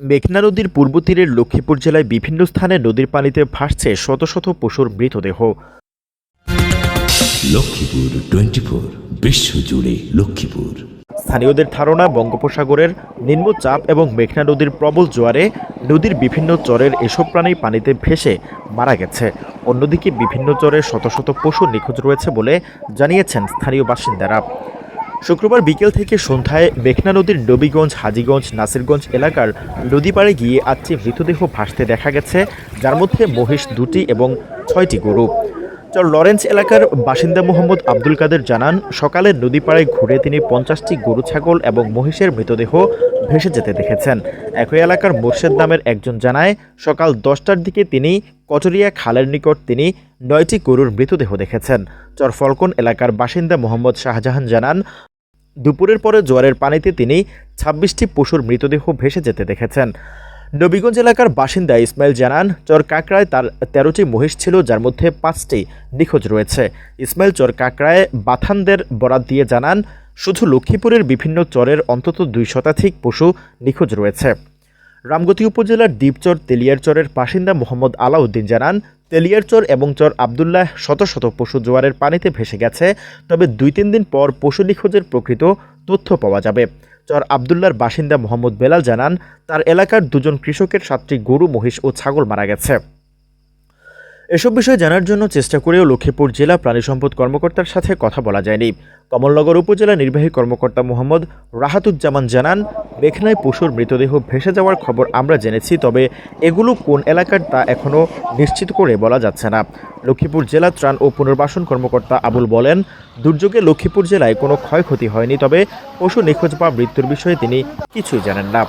মেঘনা নদীর পূর্ব তীরের লক্ষ্মীপুর জেলায় বিভিন্ন স্থানে নদীর পানিতে ভাসছে শত শত পশুর মৃতদেহ। লক্ষ্মীপুর টোয়েন্টি ফোর বিশ্বজুড়ে লক্ষ্মীপুর। স্থানীয়দের ধারণা বঙ্গোপসাগরের নিম্নচাপ এবং মেঘনা নদীর প্রবল জোয়ারে নদীর বিভিন্ন চরের এসব প্রাণী পানিতে ভেসে মারা গেছে। অন্যদিকে বিভিন্ন চরের শত শত পশু নিখোঁজ রয়েছে বলে জানিয়েছেন স্থানীয় বাসিন্দারা। শুক্রবার বিকেল থেকে সন্ধ্যায় মেঘনা নদীর নবীগঞ্জ, হাজিগঞ্জ, নাসিরগঞ্জ এলাকার নদী পাড়ে গিয়ে আজকে মৃতদেহ ভাসতে দেখা গেছে, যার মধ্যে মহিষ দুটি এবং ছয়টি গরু। চর, লরেন্স এলাকার বাসিন্দা মোহাম্মদ আব্দুল কাদের জানান, সকালে নদী পাড়ে ঘুরে তিনি পঞ্চাশটি গরু, ছাগল এবং মহিষের মৃতদেহ ভেসে যেতে দেখেছেন। একই এলাকার মোর্শেদ নামের একজন জানায়, সকাল দশটার দিকে তিনি কচরিয়া খালের নিকট তিনি নয়টি গরুর মৃতদেহ দেখেছেন। চর, ফলকন এলাকার বাসিন্দা মোহাম্মদ শাহজাহান জানান দুপুরের পরে জোয়ারের পানিতে তিনি ছাব্বিশটি পশুর মৃতদেহ ভেসে যেতে দেখেছেন। নবীগঞ্জ এলাকার বাসিন্দা ইসমাইল জানান, চর কাঁকড়ায় তার তেরোটি মহিষ ছিল, যার মধ্যে পাঁচটি নিখোঁজ রয়েছে। ইসমাইল চর কাঁকড়ায় বাথানদের বরাত দিয়ে জানান, শুধু লক্ষ্মীপুরের বিভিন্ন চরের অন্তত দুই শতাধিক পশু নিখোঁজ রয়েছে। রামগতি উপজেলার দ্বীপচর তেলিয়ারচরের বাসিন্দা মোহাম্মদ আলাউদ্দিন জানান তেলিয়ারচর এবং চর আবদুল্লাহ শত শত পশু জোয়ারের পানিতে ভেসে গেছে, তবে দুই তিন দিন পর পশু নিখোঁজের প্রকৃত তথ্য পাওয়া যাবে। চর আবদুল্লার বাসিন্দা মোহাম্মদ বেলাল জানান, তার এলাকার দুজন কৃষকের সাতটি গরু, মহিষ ও ছাগল মারা গেছে। এসব বিষয়ে জানার জন্য চেষ্টা করেও লক্ষ্মীপুর জেলা প্রাণী সম্পদ কর্মকর্তার সাথে কথা বলা যায়নি। কমলনগর উপজেলা নির্বাহী কর্মকর্তা মোহাম্মদ রাহাতুজ্জামান জানান মেঘনায় পশুর মৃতদেহ ভেসে যাওয়ার খবর আমরা জেনেছি, তবে এগুলো কোন এলাকার তা এখনও নিশ্চিত করে বলা যাচ্ছে না। লক্ষ্মীপুর জেলা ত্রাণ ও পুনর্বাসন কর্মকর্তা আবুল বলেন, দুর্যোগে লক্ষ্মীপুর জেলায় কোনো ক্ষয়ক্ষতি হয়নি, তবে পশু নিখোঁজ বা মৃত্যুর বিষয়ে তিনি কিছুই জানেন না।